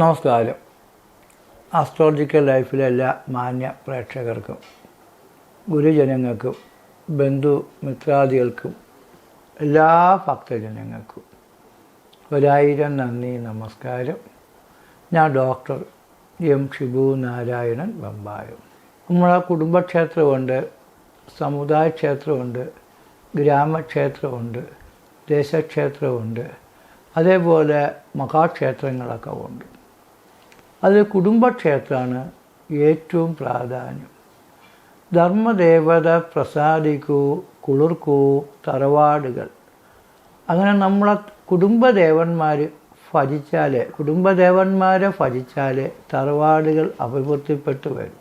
നമസ്കാരം. ആസ്ട്രോളജിക്കൽ ലൈഫിലെ എല്ലാ മാന്യ പ്രേക്ഷകർക്കും ഗുരുജനങ്ങൾക്കും ബന്ധു മിത്രാദികൾക്കും എല്ലാ ഭക്തജനങ്ങൾക്കും ഒരായിരം നന്ദി നമസ്കാരം. ഞാൻ ഡോക്ടർ എം ഷിബു നാരായണൻ ബമ്പായം. നമ്മളെ കുടുംബക്ഷേത്രമുണ്ട് സമുദായ ക്ഷേത്രമുണ്ട് ഗ്രാമക്ഷേത്രമുണ്ട് ദേശക്ഷേത്രമുണ്ട് അതേപോലെ മഹാക്ഷേത്രങ്ങളൊക്കെ ഉണ്ട്. അത് കുടുംബക്ഷേത്രമാണ് ഏറ്റവും പ്രാധാന്യം. ധർമ്മദേവത പ്രസാദിക്കൂ കുളിർക്കൂ തറവാടുകൾ. അങ്ങനെ നമ്മളെ കുടുംബദേവന്മാർ ഭജിച്ചാൽ കുടുംബദേവന്മാരെ ഭജിച്ചാൽ തറവാടുകൾ അഭിവൃദ്ധിപ്പെട്ടു വരും.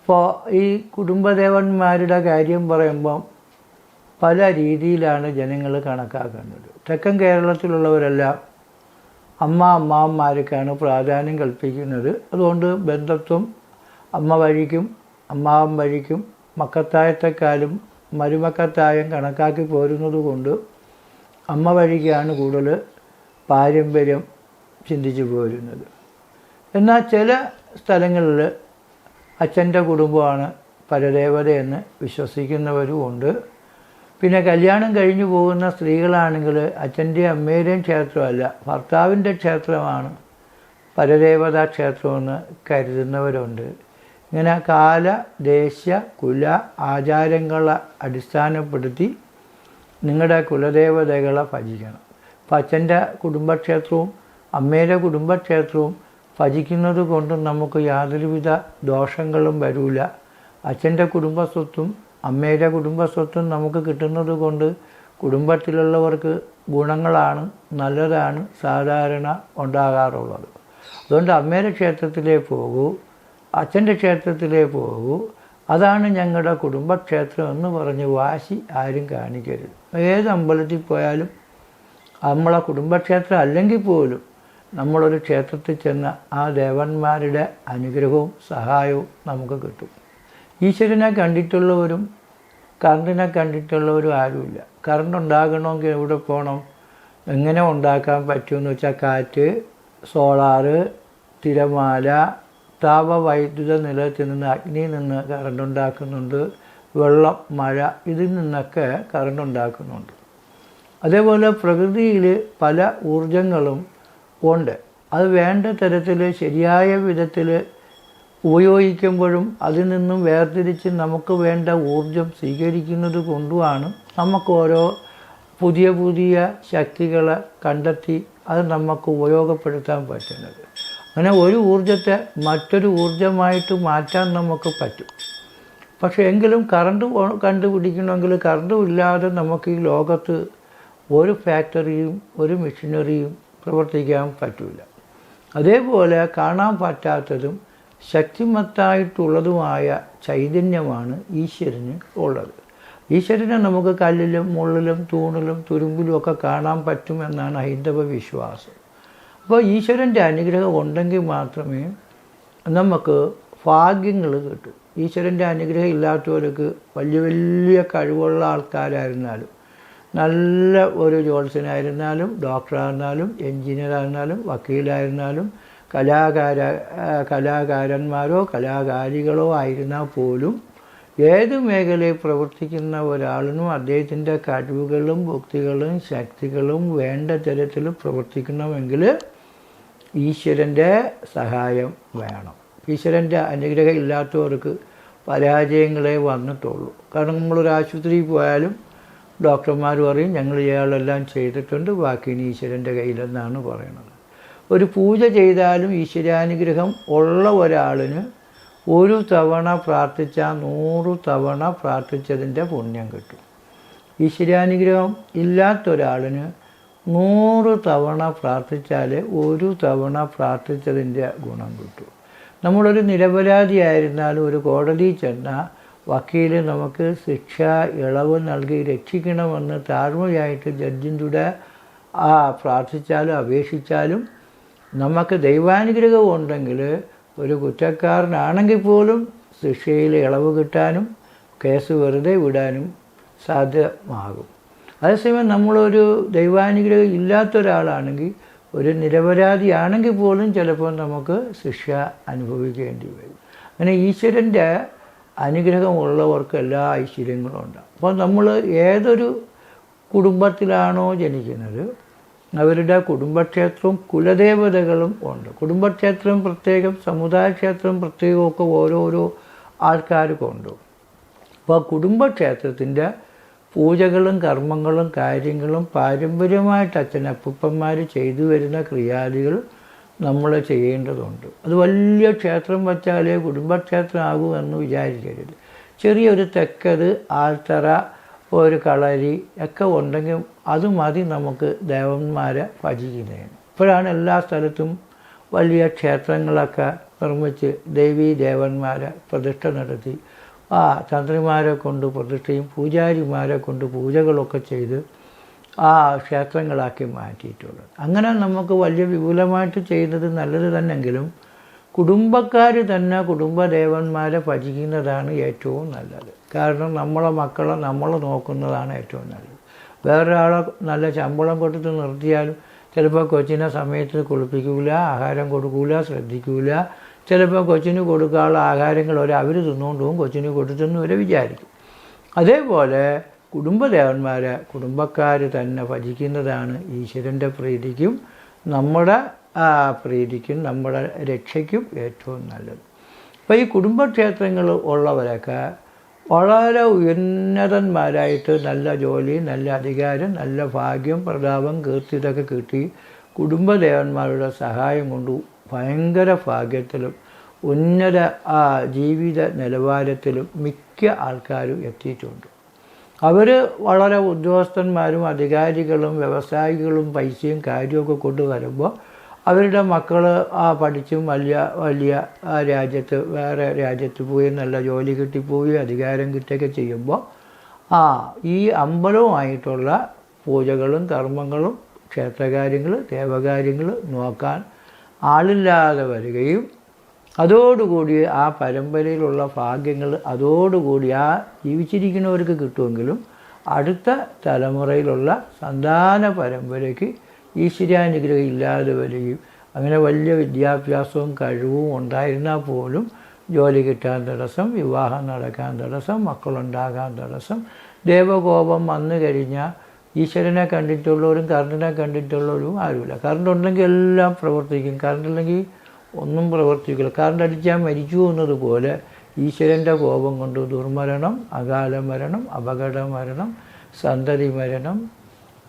ഇപ്പോൾ ഈ കുടുംബദേവന്മാരുടെ കാര്യം പറയുമ്പം പല രീതിയിലാണ് ജനങ്ങൾ കണക്കാക്കുന്നത്. തെക്കൻ കേരളത്തിലുള്ളവരെല്ലാം അമ്മ അമ്മാവന്മാർക്കാണ് പ്രാധാന്യം കൽപ്പിക്കുന്നത്. അതുകൊണ്ട് ബന്ധത്വം അമ്മ വഴിക്കും അമ്മാവൻ വഴിക്കും മക്കത്തായത്തെക്കാളും മരുമക്കത്തായം കണക്കാക്കി പോരുന്നത് കൊണ്ട് അമ്മ വഴിക്കാണ് കൂടുതൽ പാരമ്പര്യം ചിന്തിച്ചു പോരുന്നത്. എന്നാൽ ചില സ്ഥലങ്ങളിൽ അച്ഛന്റെ കുടുംബമാണ് പരദേവതയെന്ന് വിശ്വസിക്കുന്നവരുമുണ്ട് പിന്നെ കല്യാണം കഴിഞ്ഞു പോകുന്ന സ്ത്രീകളാണെങ്കിൽ അച്ഛന്റെയും അമ്മയുടെയും ക്ഷേത്രമല്ല ഭർത്താവിന്റെ ക്ഷേത്രമാണ്. പരദേവതാ ക്ഷേത്രമെന്ന് കരുതുന്നവരുണ്ട്. ഇങ്ങനെ കാല ദേശ കുല ആചാരങ്ങളെ അടിസ്ഥാനപ്പെടുത്തി നിങ്ങളുടെ കുലദേവതകളെ ഭജിക്കണം. അപ്പം അച്ഛന്റെ കുടുംബക്ഷേത്രവും അമ്മയുടെ കുടുംബക്ഷേത്രവും ഭജിക്കുന്നത് കൊണ്ട് നമുക്ക് യാതൊരുവിധ ദോഷങ്ങളും വരില്ല അച്ഛന്റെ കുടുംബസ്വത്തും അമ്മയുടെ കുടുംബസ്വത്വം നമുക്ക് കിട്ടുന്നത് കൊണ്ട് കുടുംബത്തിലുള്ളവർക്ക് ഗുണങ്ങളാണ് നല്ലതാണ് സാധാരണ ഉണ്ടാകാറുള്ളത്. അതുകൊണ്ട് അമ്മയുടെ ക്ഷേത്രത്തിലേ പോകൂ അച്ഛന്റെ ക്ഷേത്രത്തിലേ പോകൂ. അതാണ് ഞങ്ങളുടെ കുടുംബക്ഷേത്രം എന്ന് പറഞ്ഞ് വാശി ആരും കാണിക്കരുത്. ഏത് അമ്പലത്തിൽ പോയാലും നമ്മളെ കുടുംബക്ഷേത്രം അല്ലെങ്കിൽ പോലും നമ്മളൊരു ക്ഷേത്രത്തിൽ ചെന്ന ആ ദേവന്മാരുടെ അനുഗ്രഹവും സഹായവും നമുക്ക് കിട്ടും. ഈശ്വരനെ കണ്ടിട്ടുള്ളവരും കറണ്ടിനെ കണ്ടിട്ടുള്ളവരും ആരുമില്ല. കറണ്ട് ഉണ്ടാകണമെങ്കിൽ എവിടെ പോകണം? എങ്ങനെ ഉണ്ടാക്കാൻ പറ്റുമെന്ന് വെച്ചാൽ കാറ്റ് സോളാറ് തിരമാല താപവൈദ്യുത നിലയത്തിൽ നിന്ന് അഗ്നിയിൽ നിന്ന് കറണ്ട് ഉണ്ടാക്കുന്നുണ്ട്. വെള്ളം മഴ ഇതിൽ നിന്നൊക്കെ കറണ്ട് ഉണ്ടാക്കുന്നുണ്ട്. അതേപോലെ പ്രകൃതിയിൽ പല ഊർജങ്ങളും ഉണ്ട്. അത് വേണ്ട തരത്തിൽ ശരിയായ വിധത്തിൽ ഉപയോഗിക്കുമ്പോഴും അതിൽ നിന്നും വേർതിരിച്ച് നമുക്ക് വേണ്ട ഊർജം സ്വീകരിക്കുന്നത് കൊണ്ടുമാണ് നമുക്ക് ഓരോ പുതിയ പുതിയ ശക്തികളെ കണ്ടെത്തി അത് നമുക്ക് ഉപയോഗപ്പെടുത്താൻ പറ്റുന്നത്. അങ്ങനെ ഒരു ഊർജത്തെ മറ്റൊരു ഊർജമായിട്ട് മാറ്റാൻ നമുക്ക് പറ്റും. പക്ഷേ എങ്കിലും കറണ്ട് കണ്ടുപിടിക്കണമെങ്കിൽ കറണ്ടും ഇല്ലാതെ നമുക്ക് ഈ ലോകത്ത് ഒരു ഫാക്ടറിയും ഒരു മെഷീനറിയും പ്രവർത്തിക്കാൻ പറ്റില്ല അതേപോലെ കാണാൻ പറ്റാത്തതും ശക്തിമത്തായിട്ടുള്ളതുമായ ചൈതന്യമാണ് ഈശ്വരന് ഉള്ളത്. ഈശ്വരനെ നമുക്ക് കല്ലിലും മുള്ളിലും തൂണിലും തുരുമ്പിലും ഒക്കെ കാണാൻ പറ്റുമെന്നാണ് ഹൈന്ദവ വിശ്വാസം. അപ്പോൾ ഈശ്വരന്റെ അനുഗ്രഹം ഉണ്ടെങ്കിൽ മാത്രമേ നമുക്ക് ഭാഗ്യങ്ങൾ കിട്ടൂ. ഈശ്വരന്റെ അനുഗ്രഹം ഇല്ലാത്തവർക്ക് വലിയ വലിയ കഴിവുള്ള ആൾക്കാരായിരുന്നാലും നല്ല ഒരു ജോത്സ്യനായിരുന്നാലും ഡോക്ടറായിരുന്നാലും എൻജിനീയറായിരുന്നാലും വക്കീലായിരുന്നാലും കലാകാര കലാകാരന്മാരോ കലാകാരികളോ ആയിരുന്നാൽ പോലും ഏത് മേഖലയിൽ പ്രവർത്തിക്കുന്ന ഒരാളിനും അദ്ദേഹത്തിന്റെ കഴിവുകളും ഭക്തികളും ശക്തികളും വേണ്ട തരത്തിൽ പ്രവർത്തിക്കണമെങ്കിൽ ഈശ്വരന്റെ സഹായം വേണം. ഈശ്വരന്റെ അനുഗ്രഹം ഇല്ലാത്തവർക്ക് പരാജയങ്ങളെ വന്നിട്ടുള്ളൂ. കാരണം നമ്മളൊരു ആശുപത്രിയിൽ പോയാലും ഡോക്ടർമാർ പറയും ഞങ്ങൾ ഇയാളെല്ലാം ചെയ്തിട്ടുണ്ട് ബാക്കി ഇനി ഈശ്വരന്റെ കയ്യിലെന്നാണ് പറയുന്നത് ഒരു പൂജ ചെയ്താലും ഈശ്വരാനുഗ്രഹം ഉള്ള ഒരാളിന് ഒരു തവണ പ്രാർത്ഥിച്ചാൽ നൂറ് തവണ പ്രാർത്ഥിച്ചതിന്റെ പുണ്യം കിട്ടും. ഈശ്വരാനുഗ്രഹം ഇല്ലാത്ത ഒരാളിന് നൂറ് തവണ പ്രാർത്ഥിച്ചാൽ ഒരു തവണ പ്രാർത്ഥിച്ചതിന്റെ ഗുണം കിട്ടും. നമ്മളൊരു നിരപരാധിയായിരുന്നാലും ഒരു കോടതി ചെന്നാൽ വക്കീൽ നമുക്ക് ശിക്ഷ ഇളവ് നൽകി രക്ഷിക്കണമെന്ന് താഴ്മയായിട്ട് ജഡ്ജിന്റെ ആ പ്രാർത്ഥിച്ചാലും അപേക്ഷിച്ചാലും നമുക്ക് ദൈവാനുഗ്രഹം ഉണ്ടെങ്കിൽ ഒരു കുറ്റക്കാരനാണെങ്കിൽ പോലും ശിക്ഷയിൽ ഇളവ് കിട്ടാനും കേസ് വെറുതെ വിടാനും സാധ്യമാകും. അതേസമയം നമ്മളൊരു ദൈവാനുഗ്രഹം ഇല്ലാത്ത ഒരാളാണെങ്കിൽ ഒരു നിരപരാധിയാണെങ്കിൽ പോലും ചിലപ്പോൾ നമുക്ക് ശിക്ഷ അനുഭവിക്കേണ്ടി വരും. അങ്ങനെ ഈശ്വരന്റെ അനുഗ്രഹമുള്ളവർക്ക് എല്ലാ ഐശ്വര്യങ്ങളും ഉണ്ടാകും. അപ്പോൾ നമ്മൾ ഏതൊരു കുടുംബത്തിലാണോ ജനിക്കുന്നത് അവരുടെ കുടുംബക്ഷേത്രവും കുലദേവതകളും ഉണ്ട്. കുടുംബക്ഷേത്രം പ്രത്യേകം സമുദായക്ഷേത്രം പ്രത്യേകമൊക്കെ ഓരോരോ ആൾക്കാർക്കുണ്ട്. അപ്പോൾ കുടുംബക്ഷേത്രത്തിന്റെ പൂജകളും കർമ്മങ്ങളും കാര്യങ്ങളും പാരമ്പര്യമായിട്ട് അച്ഛനപ്പൂപ്പന്മാർ ചെയ്തു വരുന്ന ക്രിയാദികൾ നമ്മൾ ചെയ്യേണ്ടതുണ്ട്. അത് വലിയ ക്ഷേത്രം വച്ചാലേ കുടുംബക്ഷേത്രം ആകൂ എന്ന് വിചാരിക്കരുത്. ചെറിയൊരു തെക്കത് ആൽത്തറ ഒരു കളരി ഒക്കെ ഉണ്ടെങ്കിൽ അത് മതി നമുക്ക് ദേവന്മാരെ ഭജിക്കുന്നതിന്. ഇപ്പോഴാണ് എല്ലാ സ്ഥലത്തും വലിയ ക്ഷേത്രങ്ങളൊക്കെ നിർമ്മിച്ച് ദേവീ ദേവന്മാരെ പ്രതിഷ്ഠ നടത്തി. ആ തന്ത്രിമാരെ കൊണ്ട് പ്രതിഷ്ഠയും പൂജാരിമാരെ കൊണ്ട് പൂജകളൊക്കെ ചെയ്ത് ആ ക്ഷേത്രങ്ങളാക്കി മാറ്റിയിട്ടുള്ളത് അങ്ങനെ നമുക്ക് വലിയ വിപുലമായിട്ട് ചെയ്യുന്നത് നല്ലത് തന്നെങ്കിലും കുടുംബക്കാർ തന്നെ കുടുംബദേവന്മാരെ ഭജിക്കുന്നതാണ് ഏറ്റവും നല്ലത്. കാരണം നമ്മളെ മക്കളെ നമ്മൾ നോക്കുന്നതാണ് ഏറ്റവും നല്ലത്. വേറൊരാളെ നല്ല ശമ്പളം കൊടുത്ത് നിർത്തിയാലും ചിലപ്പോൾ കൊച്ചിനെ സമയത്ത് കുളിപ്പിക്കൂല ആഹാരം കൊടുക്കൂല ശ്രദ്ധിക്കൂല. ചിലപ്പോൾ കൊച്ചിന് കൊടുക്കാനുള്ള ആഹാരങ്ങൾ ഒരു അവർ തിന്നുകൊണ്ട് പോകും കൊച്ചിന് കൊടുത്തെന്ന് വരെ വിചാരിക്കും. അതേപോലെ കുടുംബദേവന്മാരെ കുടുംബക്കാർ തന്നെ ഭജിക്കുന്നതാണ് ഈശ്വരന്റെ പ്രീതിക്കും നമ്മുടെ പ്രീതിക്കും നമ്മുടെ രക്ഷയ്ക്കും ഏറ്റവും നല്ലത്. അപ്പോൾ ഈ കുടുംബക്ഷേത്രങ്ങൾ ഉള്ളവരൊക്കെ വളരെ ഉന്നതന്മാരായിട്ട് നല്ല ജോലി നല്ല അധികാരം നല്ല ഭാഗ്യം പ്രതാപം കീർത്തി ഇതൊക്കെ കിട്ടി. കുടുംബദേവന്മാരുടെ സഹായം കൊണ്ട് ഭയങ്കര ഭാഗ്യത്തിലും ഉന്നത ജീവിത നിലവാരത്തിലും മിക്ക ആൾക്കാരും എത്തിയിട്ടുണ്ട്. അവർ വളരെ ഉദ്യോഗസ്ഥന്മാരും അധികാരികളും വ്യവസായികളും പൈസയും കാര്യമൊക്കെ കൊണ്ടുവരുമ്പോൾ അവരുടെ മക്കൾ ആ പഠിച്ചും വലിയ വലിയ രാജ്യത്ത് വേറെ രാജ്യത്ത് പോയി നല്ല ജോലി കിട്ടിപ്പോയി അധികാരം കിട്ടുകയൊക്കെ ചെയ്യുമ്പോൾ ആ ഈ അമ്പലവുമായിട്ടുള്ള പൂജകളും കർമ്മങ്ങളും ക്ഷേത്രകാര്യങ്ങൾ ദേവകാര്യങ്ങൾ നോക്കാൻ ആളില്ലാതെ വരികയും അതോടുകൂടി ആ പരമ്പരയിലുള്ള ഭാഗ്യങ്ങൾ അതോടുകൂടി ആ ജീവിച്ചിരിക്കുന്നവർക്ക് കിട്ടുമെങ്കിലും അടുത്ത തലമുറയിലുള്ള സന്താന പരമ്പരയ്ക്ക് ഈശ്വരാനുഗ്രഹം ഇല്ലാതെ വരികയും അങ്ങനെ വലിയ വിദ്യാഭ്യാസവും കഴിവും ഉണ്ടായിരുന്നാൽ പോലും ജോലി കിട്ടാൻ തടസ്സം വിവാഹം നടക്കാൻ തടസ്സം മക്കളുണ്ടാകാൻ തടസ്സം ദേവകോപം വന്നു കഴിഞ്ഞാൽ ഈശ്വരനെ കണ്ടിട്ടുള്ളവരും കറണ്ടിനെ കണ്ടിട്ടുള്ളവരും ആരുമില്ല. കറണ്ട് ഉണ്ടെങ്കിൽ എല്ലാം പ്രവർത്തിക്കും. കറണ്ട് ഇല്ലെങ്കിൽ ഒന്നും പ്രവർത്തിക്കില്ല. കറണ്ട് അടിച്ചാൽ മരിച്ചു എന്നതുപോലെ ഈശ്വരന്റെ കോപം കൊണ്ട് ദുർമരണം അകാല മരണം അപകട മരണം സന്തതി മരണം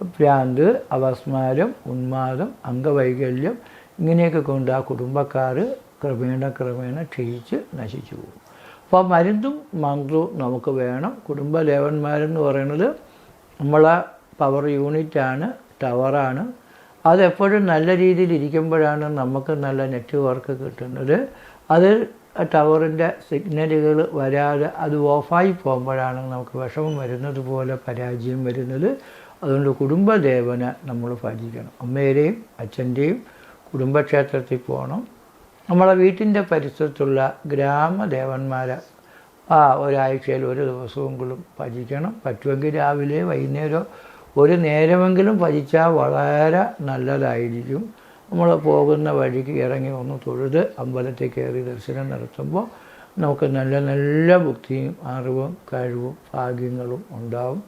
ഭ്രാന്ത് അവസ്മാരം ഉന്മാദം അംഗവൈകല്യം ഇങ്ങനെയൊക്കെ കൊണ്ട് ആ കുടുംബക്കാർ ക്രമേണ ക്രമേണ ക്ഷയിച്ച് നശിച്ചു പോകും. അപ്പോൾ മരുന്നും മന്ത്രവും നമുക്ക് വേണം. കുടുംബലേവന്മാരെന്ന് പറയുന്നത് നമ്മളെ പവർ യൂണിറ്റാണ് ടവറാണ് അതെപ്പോഴും നല്ല രീതിയിൽ ഇരിക്കുമ്പോഴാണ് നമുക്ക് നല്ല നെറ്റ്വർക്ക് കിട്ടുന്നത്. അത് ടവറിന്റെ സിഗ്നലുകൾ വരാതെ അത് ഓഫായി പോകുമ്പോഴാണ് നമുക്ക് വിഷമം വരുന്നത് പോലെ പരാജയം വരുന്നത്. അതുകൊണ്ട് കുടുംബദേവനെ നമ്മൾ ഭജിക്കണം. അമ്മയുടെയും അച്ഛന്റെയും കുടുംബക്ഷേത്രത്തിൽ പോകണം. നമ്മളെ വീട്ടിന്റെ പരിസരത്തുള്ള ഗ്രാമദേവന്മാരെ ആ ഒരാഴ്ചയിൽ ഒരു ദിവസമെങ്കിലും ഭജിക്കണം. പറ്റുമെങ്കിൽ രാവിലെ വൈകുന്നേരം ഒരു നേരമെങ്കിലും ഭജിച്ചാൽ വളരെ നല്ലതായിരിക്കും. നമ്മൾ പോകുന്ന വഴിക്ക് ഇറങ്ങി ഒന്ന് തൊഴുത് അമ്പലത്തിൽ കയറി ദർശനം നടത്തുമ്പോൾ നമുക്ക് നല്ല നല്ല ബുദ്ധിയും അറിവും കഴിവും ഭാഗ്യങ്ങളും ഉണ്ടാവും.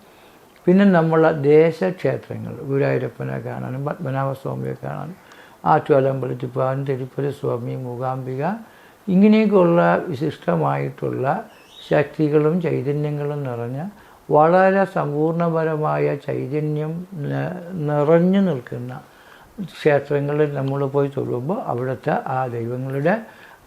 പിന്നെ നമ്മളെ ദേശക്ഷേത്രങ്ങൾ ഗുരുവായൂരപ്പനെ കാണാനും പത്മനാഭസ്വാമിയെ കാണാനും ആറ്റുവലമ്പലത്തിൽ പോകാനും തിരുപ്പതി സ്വാമി മൂകാംബിക ഇങ്ങനെയൊക്കെയുള്ള വിശിഷ്ടമായിട്ടുള്ള ശക്തികളും ചൈതന്യങ്ങളും നിറഞ്ഞ വളരെ സമ്പൂർണപരമായ ചൈതന്യം നിറഞ്ഞു നിൽക്കുന്ന ക്ഷേത്രങ്ങളിൽ നമ്മൾ പോയി തൊഴുമ്പോൾ അവിടുത്തെ ആ ദൈവങ്ങളുടെ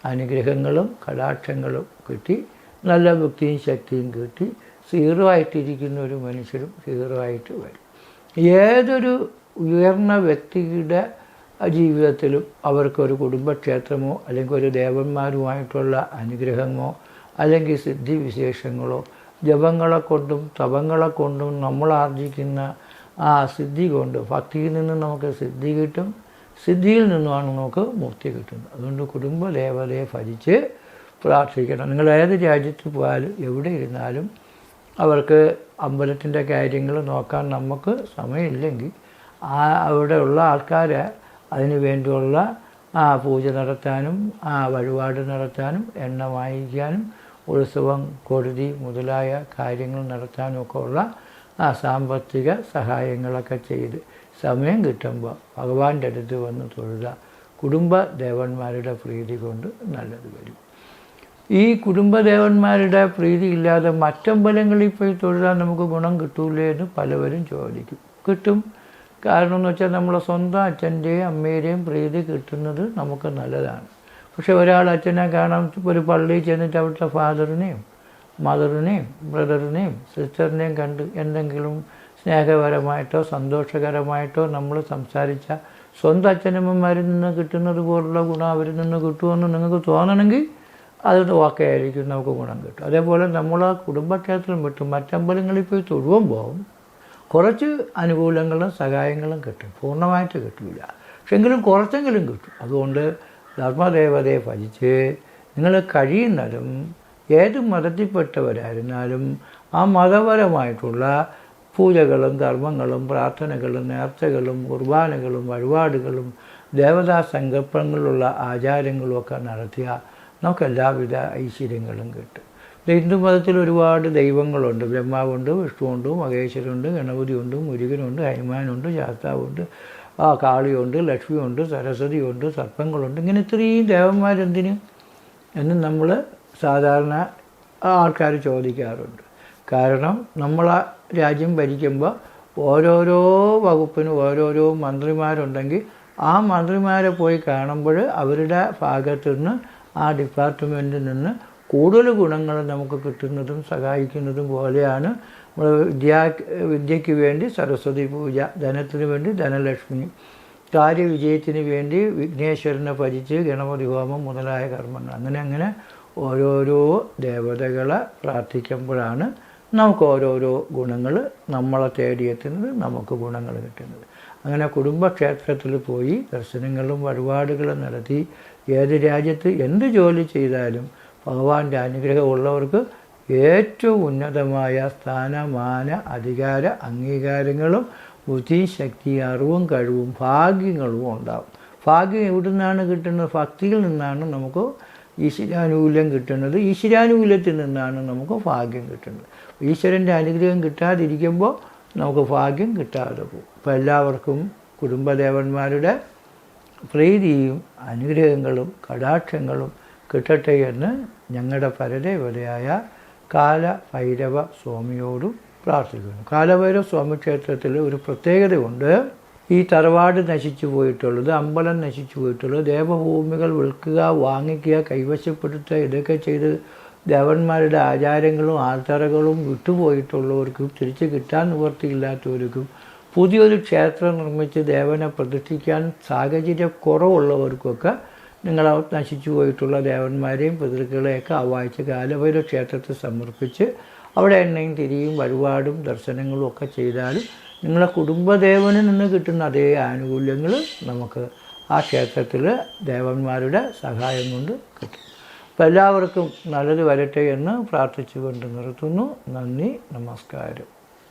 അനുഗ്രഹങ്ങളും കടാക്ഷങ്ങളും കിട്ടി നല്ല ഭക്തിയും ശക്തിയും കിട്ടി സീറോ ആയിട്ടിരിക്കുന്ന ഒരു മനുഷ്യരും സീറോ ആയിട്ട് വരും. ഏതൊരു ഉയർന്ന വ്യക്തിയുടെ ജീവിതത്തിലും അവർക്കൊരു കുടുംബക്ഷേത്രമോ അല്ലെങ്കിൽ ഒരു ദേവന്മാരുമായിട്ടുള്ള അനുഗ്രഹമോ അല്ലെങ്കിൽ സിദ്ധിവിശേഷങ്ങളോ ജപങ്ങളെ കൊണ്ടും തപങ്ങളെ കൊണ്ടും നമ്മൾ ആർജിക്കുന്ന ആ സിദ്ധി കൊണ്ട് ഭക്തിയിൽ നിന്ന് നമുക്ക് സിദ്ധി കിട്ടും സിദ്ധിയിൽ നിന്നുമാണ് നമുക്ക് മുക്തി കിട്ടുന്നത്. അതുകൊണ്ട് കുടുംബ ദേവതയെ ഭജിച്ച് പ്രാർത്ഥിക്കണം. നിങ്ങൾ ഏത് രാജ്യത്ത് പോയാലും എവിടെ ഇരുന്നാലും അവർക്ക് അമ്പലത്തിന്റെ കാര്യങ്ങൾ നോക്കാൻ നമുക്ക് സമയമില്ലെങ്കിൽ ആ അവിടെയുള്ള ആൾക്കാരെ അതിനു വേണ്ടിയുള്ള പൂജ നടത്താനും ആ വഴിപാട് നടത്താനും എണ്ണ വാങ്ങിക്കാനും ഉത്സവം കൊടുതി മുതലായ കാര്യങ്ങൾ നടത്താനും ഒക്കെ ഉള്ള ആ സാമ്പത്തിക സഹായങ്ങളൊക്കെ ചെയ്ത് സമയം കിട്ടുമ്പോൾ ഭഗവാന്റെ അടുത്ത് വന്ന് തൊഴുക. കുടുംബ ദേവന്മാരുടെ പ്രീതി കൊണ്ട് നല്ലത് വരും. ഈ കുടുംബദേവന്മാരുടെ പ്രീതി ഇല്ലാതെ മറ്റമ്പലങ്ങളിൽ പോയി തൊഴുതാൻ നമുക്ക് ഗുണം കിട്ടൂലേ എന്ന് പലവരും ചോദിക്കും. കിട്ടും. കാരണം എന്ന് വെച്ചാൽ നമ്മളെ സ്വന്തം അച്ഛന്റെയും അമ്മയുടെയും പ്രീതി കിട്ടുന്നത് നമുക്ക് നല്ലതാണ്. പക്ഷെ ഒരാൾ അച്ഛനെ കാണാൻ ഒരു പള്ളിയിൽ ചെന്നിട്ട് അവിടുത്തെ ഫാദറിനെയും മദറിനെയും ബ്രദറിനെയും സിസ്റ്ററിനെയും കണ്ട് എന്തെങ്കിലും സ്നേഹപരമായിട്ടോ സന്തോഷകരമായിട്ടോ നമ്മൾ സംസാരിച്ച സ്വന്തം അച്ഛനമ്മമാരിൽ നിന്ന് കിട്ടുന്നത് പോലുള്ള ഗുണം അവരിൽ നിന്ന് കിട്ടുമെന്ന് നിങ്ങൾക്ക് തോന്നണമെങ്കിൽ അത് ഓക്കെ ആയിരിക്കും നമുക്ക് ഗുണം കിട്ടും. അതേപോലെ നമ്മൾ ആ കുടുംബക്ഷേത്രം വിട്ട് മറ്റമ്പലങ്ങളിൽ പോയി തൊഴുമ്പോൾ കുറച്ച് അനുകൂലങ്ങളും സഹായങ്ങളും കിട്ടും. പൂർണമായിട്ട് കിട്ടില്ല പക്ഷെ എങ്കിലും കുറച്ചെങ്കിലും കിട്ടും. അതുകൊണ്ട് ധർമ്മദേവതയെ ഭജിച്ച് നിങ്ങൾ കഴിയുന്നതും ഏത് മതത്തിൽപ്പെട്ടവരായിരുന്നാലും ആ മതപരമായിട്ടുള്ള പൂജകളും ധർമ്മങ്ങളും പ്രാർത്ഥനകളും നേർച്ചകളും കുർബാനകളും വഴിപാടുകളും ദേവതാ സങ്കല്പങ്ങളുള്ള ആചാരങ്ങളും ഒക്കെ നടത്തിയ നമുക്ക് എല്ലാവിധ ഐശ്വര്യങ്ങളും കിട്ടും. ഹിന്ദു മതത്തിൽ ഒരുപാട് ദൈവങ്ങളുണ്ട്. ബ്രഹ്മാവുണ്ട് വിഷ്ണുവുണ്ട് മഹേശ്വരുണ്ട് ഗണപതിയുണ്ട് മുരുകനുണ്ട് ഹനുമാനുണ്ട് ശാസ്താവുണ്ട് ആ കാളിയുണ്ട് ലക്ഷ്മിയുണ്ട് സരസ്വതിയുണ്ട് സർപ്പങ്ങളുണ്ട്. ഇങ്ങനെ ഇത്രയും ദേവന്മാരെന്തിന്? എന്ന് നമ്മൾ സാധാരണ ആൾക്കാർ ചോദിക്കാറുണ്ട്. കാരണം നമ്മൾ ആ രാജ്യം ഭരിക്കുമ്പോൾ ഓരോരോ വകുപ്പിനും ഓരോരോ മന്ത്രിമാരുണ്ടെങ്കിൽ ആ മന്ത്രിമാരെ പോയി കാണുമ്പോൾ അവരുടെ ഭാഗത്തു നിന്ന് ആ ഡിപ്പാർട്ട്മെന്റിൽ നിന്ന് കൂടുതൽ ഗുണങ്ങൾ നമുക്ക് കിട്ടുന്നതും സഹായിക്കുന്നതും പോലെയാണ് നമ്മൾ വിദ്യാ വിദ്യയ്ക്ക് വേണ്ടി സരസ്വതി പൂജ ധനത്തിന് വേണ്ടി ധനലക്ഷ്മി കാര്യവിജയത്തിന് വേണ്ടി വിഘ്നേശ്വരനെ ഭജിച്ച് ഗണപതി ഹോമം മുതലായ കർമ്മങ്ങൾ. അങ്ങനെ അങ്ങനെ ഓരോരോ ദേവതകളെ പ്രാർത്ഥിക്കുമ്പോഴാണ് നമുക്ക് ഓരോരോ ഗുണങ്ങൾ നമ്മളെ തേടിയെത്തുന്നത് നമുക്ക് ഗുണങ്ങൾ കിട്ടുന്നത്. അങ്ങനെ കുടുംബക്ഷേത്രത്തിൽ പോയി ദർശനങ്ങളും വഴിപാടുകളും നടത്തി ഏത് രാജ്യത്ത് എന്ത് ജോലി ചെയ്താലും ഭഗവാന്റെ അനുഗ്രഹം ഉള്ളവർക്ക് ഏറ്റവും ഉന്നതമായ സ്ഥാനമാന അധികാര അംഗീകാരങ്ങളും ബുദ്ധി ശക്തി അറിവും കഴിവും ഭാഗ്യങ്ങളും ഉണ്ടാവും. ഭാഗ്യം എവിടെ നിന്നാണ് കിട്ടുന്നത്? ഭക്തിയിൽ നിന്നാണ് നമുക്ക് ഈശ്വരാനുകൂല്യം കിട്ടുന്നത്. ഈശ്വരാനുകൂല്യത്തിൽ നിന്നാണ് നമുക്ക് ഭാഗ്യം കിട്ടുന്നത്. ഈശ്വരന്റെ അനുഗ്രഹം കിട്ടാതിരിക്കുമ്പോൾ നമുക്ക് ഭാഗ്യം കിട്ടാതെ പോകും. അപ്പോൾ എല്ലാവർക്കും കുടുംബദേവന്മാരുടെ പ്രീതിയും അനുഗ്രഹങ്ങളും കടാക്ഷങ്ങളും കിട്ടട്ടെ എന്ന് ഞങ്ങളുടെ പരദേവതയായ കാലഭൈരവ സ്വാമിയോടും പ്രാർത്ഥിക്കുന്നു. കാലഭൈരവ സ്വാമി ക്ഷേത്രത്തിൽ ഒരു പ്രത്യേകതയുണ്ട്. ഈ തറവാട് നശിച്ചു പോയിട്ടുള്ളത് അമ്പലം നശിച്ചു പോയിട്ടുള്ളത് ദേവഭൂമികൾ വിൽക്കുക വാങ്ങിക്കുക കൈവശപ്പെടുത്തുക ഇതൊക്കെ ചെയ്ത് ദേവന്മാരുടെ ആചാരങ്ങളും ആചാരങ്ങളും വിട്ടുപോയിട്ടുള്ളവർക്കും തിരിച്ച് കിട്ടാൻ നിവൃത്തിയില്ലാത്തവർക്കും പുതിയൊരു ക്ഷേത്രം നിർമ്മിച്ച് ദേവനെ പ്രതിഷ്ഠിക്കാൻ സാഹചര്യ കുറവുള്ളവർക്കൊക്കെ നിങ്ങൾ നശിച്ചു പോയിട്ടുള്ള ദേവന്മാരെയും പിതൃക്കളെയൊക്കെ ആവാഹിച്ച് കാലഭൈര ക്ഷേത്രത്തിൽ സമർപ്പിച്ച് അവിടെ എണ്ണയും തിരിയും വഴിപാടും ദർശനങ്ങളും ഒക്കെ ചെയ്താലും നിങ്ങളെ കുടുംബദേവനിൽ നിന്ന് കിട്ടുന്ന അതേ ആനുകൂല്യങ്ങൾ നമുക്ക് ആ ക്ഷേത്രത്തിൽ ദേവന്മാരുടെ സഹായം കൊണ്ട് കിട്ടും. അപ്പോൾ എല്ലാവർക്കും നല്ലത് വരട്ടെ എന്ന് പ്രാർത്ഥിച്ചുകൊണ്ട് നിർത്തുന്നു. നന്ദി നമസ്കാരം.